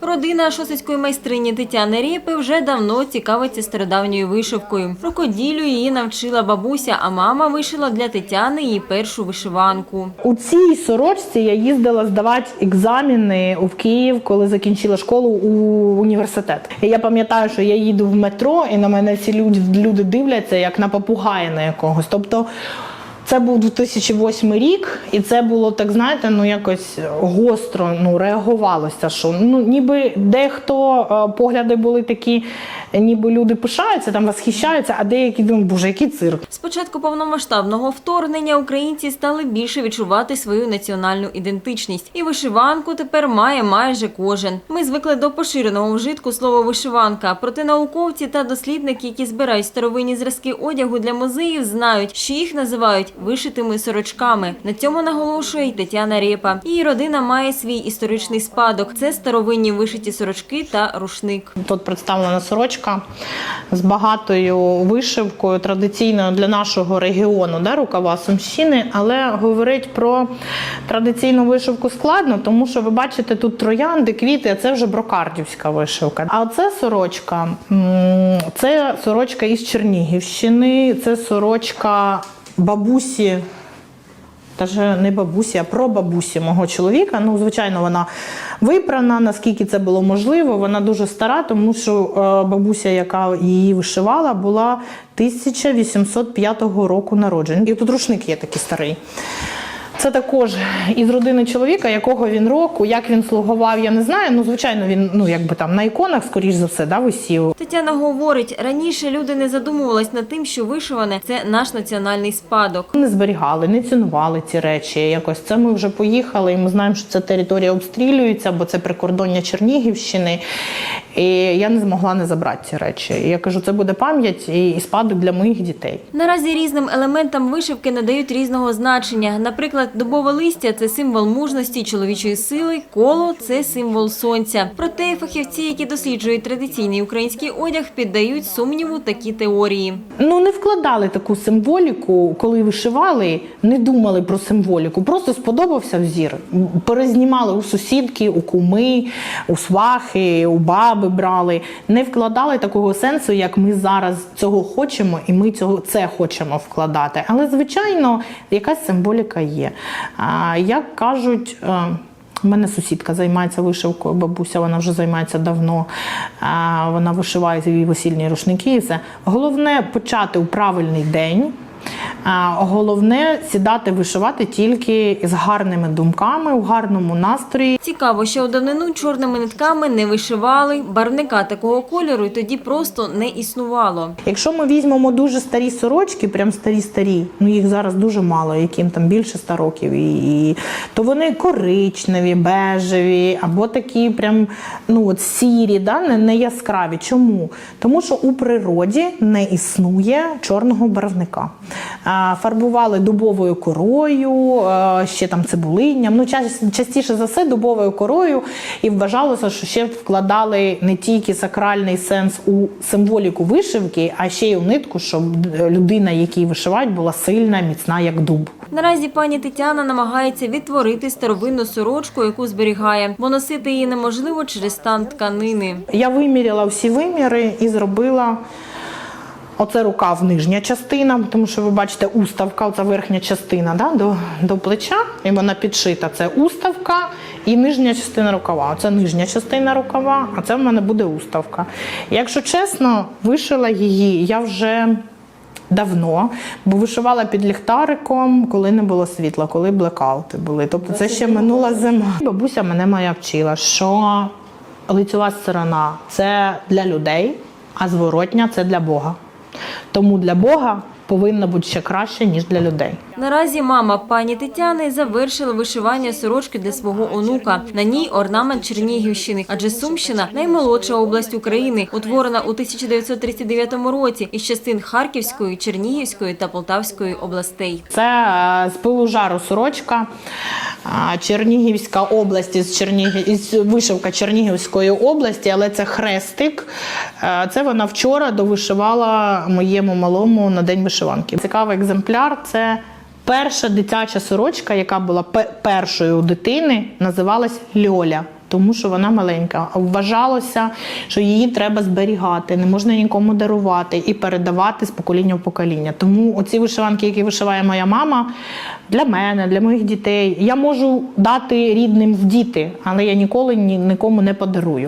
Родина шосицької майстрині Тетяни Рєпи вже давно цікавиться стародавньою вишивкою. Рукоділлю її навчила бабуся, а мама вишила для Тетяни її першу вишиванку. У цій сорочці я їздила здавати екзамени в Київ, коли закінчила школу у університет. Я пам'ятаю, що я їду в метро, і на мене люди, люди дивляться як на попугая на якогось. Тобто це був 2008 рік, і це було так, знаєте, ну якось гостро ну, реагувалося, що ну ніби дехто е, погляди були такі, ніби люди пишаються, там восхищаються, а деякі думають, боже, який цирк. З початку повномасштабного вторгнення українці стали більше відчувати свою національну ідентичність. І вишиванку тепер має майже кожен. Ми звикли до поширеного вжитку слова вишиванка. Проте науковці та дослідники, які збирають старовинні зразки одягу для музеїв, знають, що їх називають вишитими сорочками. На цьому наголошує й Тетяна Рєпа. Її родина має свій історичний спадок. Це старовинні вишиті сорочки та рушник. Тут представлена сорочка з багатою вишивкою, традиційною для нашого регіону, да, рукава Сумщини. Але говорить про традиційну вишивку складно, тому що ви бачите тут троянди, квіти, а це вже брокардівська вишивка. А оце сорочка, це сорочка із Чернігівщини, це сорочка бабусі Даже не бабусі, а про бабусі мого чоловіка. Ну, звичайно, вона випрана, наскільки це було можливо. Вона дуже стара, тому що е, бабуся, яка її вишивала, була 1805 року народження. І тут рушник є такий старий. Це також із родини чоловіка, якого він року, як він слугував, я не знаю. Ну, звичайно, він ну якби там на іконах, скоріш за все, да, висів. Тетяна говорить, раніше люди не задумувались над тим, що вишиване це наш національний спадок. Не зберігали, не цінували ці речі. Якось це ми вже поїхали, і ми знаємо, що ця територія обстрілюється, бо це прикордоння Чернігівщини. І я не змогла не забрати ці речі. І я кажу, це буде пам'ять і, і спадок для моїх дітей. Наразі різним елементам вишивки надають різного значення. Наприклад, дубове листя це символ мужності, чоловічої сили, коло це символ сонця. Проте фахівці, які досліджують традиційний український одяг, піддають сумніву такі теорії. Ну не вкладали таку символіку, коли вишивали, не думали про символіку. Просто сподобався взір. Перезнімали у сусідки, у куми, у свахи, у баби брали. Не вкладали такого сенсу, як ми зараз цього хочемо, і ми цього це хочемо вкладати. Але звичайно, якась символіка є. Як кажуть. е, у мене сусідка займається вишивкою, бабуся, вона вже займається давно. Вона вишиває весільні рушники і все. Головне почати у правильний день. Головне сідати вишивати тільки з гарними думками, у гарному настрої. Цікаво, що у давнину чорними нитками не вишивали, барвника такого кольору й тоді просто не існувало. Якщо ми візьмемо дуже старі сорочки, прям старі-старі, ну їх зараз дуже мало, яким там більше 100 років, і, і, то вони коричневі, бежеві, або такі прям ну от сірі, да? не, не яскраві. Чому? Тому що у природі не існує чорного барвника. Фарбували дубовою корою, ще там цибулинням. Ну, ча- частіше за все дубовою корою, і вважалося, що ще вкладали не тільки сакральний сенс у символіку вишивки, а ще й у нитку, щоб людина, якій вишивають, була сильна, міцна, як дуб. Наразі пані Тетяна намагається відтворити старовинну сорочку, яку зберігає, бо носити її неможливо через стан тканини. Я виміряла всі виміри і зробила. Оце рукав нижня частина, тому що ви бачите уставка, оця верхня частина да, до, до плеча, і вона підшита. Це уставка і нижня частина рукава. Це нижня частина рукава, а це в мене буде уставка. Якщо чесно, вишила її я вже давно, бо вишивала під ліхтариком, коли не було світла, коли блекаути були. Тобто це ще минула зима. Бабуся мене моя вчила, що лицьова сторона це для людей, а зворотня це для Бога. Тому для Бога повинно бути ще краще, ніж для людей. Наразі мама пані Тетяни завершила вишивання сорочки для свого онука. На ній орнамент Чернігівщини, адже Сумщина наймолодша область України, утворена у 1939 році із частин Харківської, Чернігівської та Полтавської областей. Це е, з пилу жару сорочка. е, Чернігівська область із Чернігів із вишивка Чернігівської області, але це хрестик. Е, Це вона вчора довишивала моєму малому на день вишиванки. Цікавий екземпляр. Це перша дитяча сорочка, яка була першою у дитини, називалась Льоля. тому що вона маленька. Вважалося, що її треба зберігати, не можна нікому дарувати і передавати з покоління в покоління. Тому оці вишиванки, які вишиває моя мама, для мене, для моїх дітей, я можу дати рідним в діти, але я ніколи нікому не подарую.